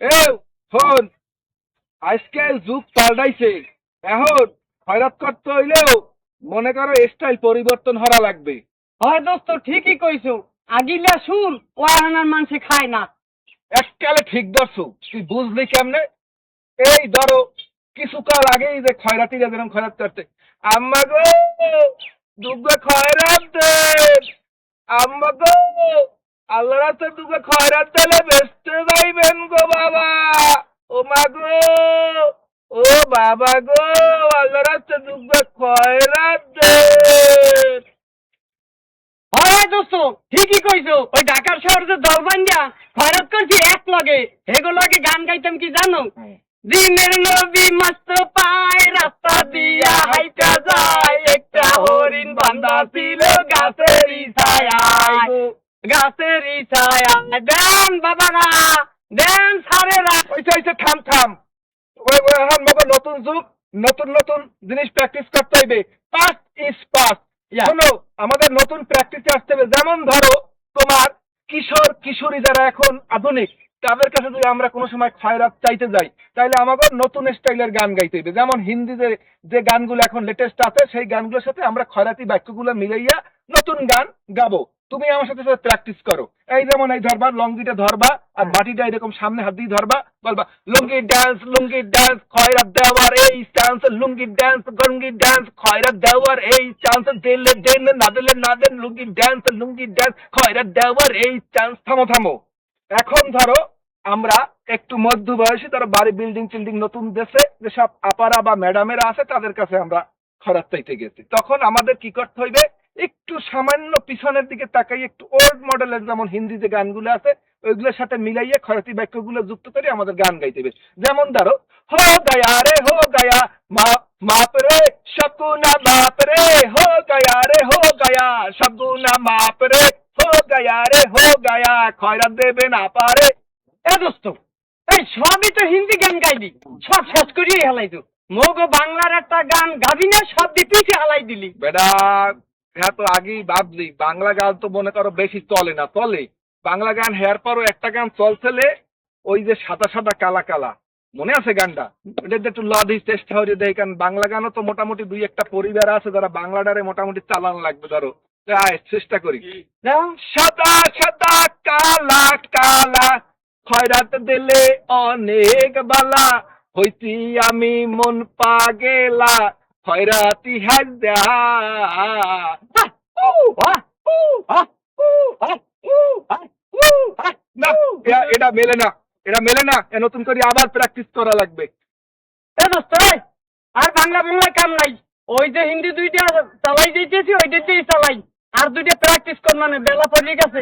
এ শোন আজকাল যুগ পাল্টাইছে। এখন খয়রাত করতে হইলেও মনে করো স্টাইল পরিবর্তন হরা লাগবে। হয় দোস্ত ঠিকই কইছো। আগিলা শুন ও আনার মানুষে খায় না। এককালে ঠিক ধরছো তুই বুঝলি কেমনে? এই ধরো কিছুকাল আগেই যে খয়রাতিরা যেরকম খয়রাত করতে আম্মা গো দুগ্গা খয়রাত আম্মা গো আল্লাহ রাস্তায় দুগ্গা খয়রাত দিলে বেচতে যাইবেন গো বাবা। ও মা গো ও বাবা গো আল্লাহ রাস্তায় দুগ্গা খয়রাত দেন। হয় দোস্ত ঠিকই কইছো। ওই ঢাকার শহর যে খয়রাত করছি এক লগে? এগুলোকে গান গাইতাম কি জানো? দিনের নবী মস্ত পায় রাস্তা দিয়া হাইটা যায়। একটা হরিণ বান্ধা ছিল গাছের ছায়ায় গাছের ছায়ায় দেন সারেরা হইছে থাম থাম। এখন বাবা নতুন যুগ নতুন নতুন জিনিস প্র্যাকটিস করতে হইবে। পাস্ট ইজ পাস্ট শোনো আমাদের নতুন প্র্যাকটিসে আসতে হবে। যেমন ধরো তোমার কিশোর কিশোরী যারা এখন আধুনিক তাদের কাছে যদি আমরা কোনো সময় খয়রাত চাইতে যাই তাহলে আমাদের নতুন স্টাইলের গান গাইতে হবে যেমন হিন্দি যে যে গানগুলো এখন লেটেস্ট আছে সেই গানগুলোর সাথে আমরা খয়রাতি বাক্যগুলো মিলাইয়া নতুন গান গাবো। তুমি আমার সাথে সাথে প্র্যাকটিস করো। এই যেমন এই ধরবা লঙ্গিটা ধরবা আর বাটিটা এরকম সামনে হাত দিয়ে ধরবা বলবা লুঙ্গি ডান্স লুঙ্গি ডান্স খয়রাত দেওয়ার এই চান্স লুঙ্গি ডান্স গঙ্গি ডান্স খয়রাত দেওয়ার এই চান্স দিলে দেন না দিলে না দেন লুঙ্গি ডান্স লুঙ্গি ডান্স খয়রাত দেওয়ার এই চান্স থামো থামো। এখন ধরো আমরা একটু মধ্য বয়সী তারা বাড়ি বিল্ডিং টিল্ডিং নতুন দেশে যেসব আপারা বা ম্যাডামেরা আছে তাদের কাছে আমরা খরাত চাইতে গেছি। তখন আমাদের কি করতে হইবে? একটু সামান্য পিছনের দিকে তাকাই, একটু ওল্ড মডেলের যেমন হিন্দি যে গানগুলো আছে, ওইগুলোর সাথে মিলাইয়ে খরাতি বাক্যগুলো যুক্ত করে আমাদের গান গাইতে হবে যেমন ধরো, হো গয়া রে, হো গয়া মাপ রে, শকুনা বাপ রে, হো গয়া রে, হো গয়া, শকুনা মাপ রে, হো গয়া রে, হো গয়া, খয়রাত দেবে না পারে। এ দোস্ত, এই সবই তো হিন্দি গান গাইলি সব শেষ করিয়ে হেলাই তো মগো বাংলার একটা গান গাবি না, সব পিছিয়ে হালাই দিলি। বেটা হ্যাঁ তো আগেই ভাবলি বাংলা গান তো মনে করো বেশি চলে না চলে। বাংলা গান হেয়ার পরও একটা গান চলছেলে ওই যে সাদা সাদা কালা কালা। মনে আছে গানটা? ওটা একটু লদি চেষ্টা হয়ে দেয় কারণ বাংলা গানও তো মোটামুটি দুই একটা পরিবার আছে যারা বাংলাটারে মোটামুটি চালান লাগবে ধরো। আয়, চেষ্টা করি। সাদা সাদা কালা কালা খয়রাত দিলে অনেক বালা হইতি আমি মন পাগেলা। খয়রাতি হাজা আহ, উ, আহ, উ, আহ, উ, আহ, উ, আহ, উ, আহ, না এটা মেলে না এটা মেলে না নতুন করে আবার প্র্যাকটিস করা লাগবে। আর বাংলা বাংলা কাম নাই। ওই যে হিন্দি দুইটা চালাই দিতেছি ওই দিতেই চালাই। আর দুইটা প্র্যাকটিস কর মানে বেলা পড়ে গেছে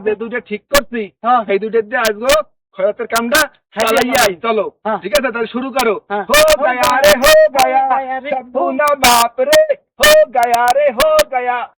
যে দুইটা ঠিক করছি হ্যাঁ। সেই দুইটা দিয়ে আসব। খয়রাতের কামটা চালাইয়াই চলো। ঠিক আছে তাহলে শুরু করো। হো গয়া রে হো গয়া সব না বাপ রে। হো গয়া রে হো গয়া।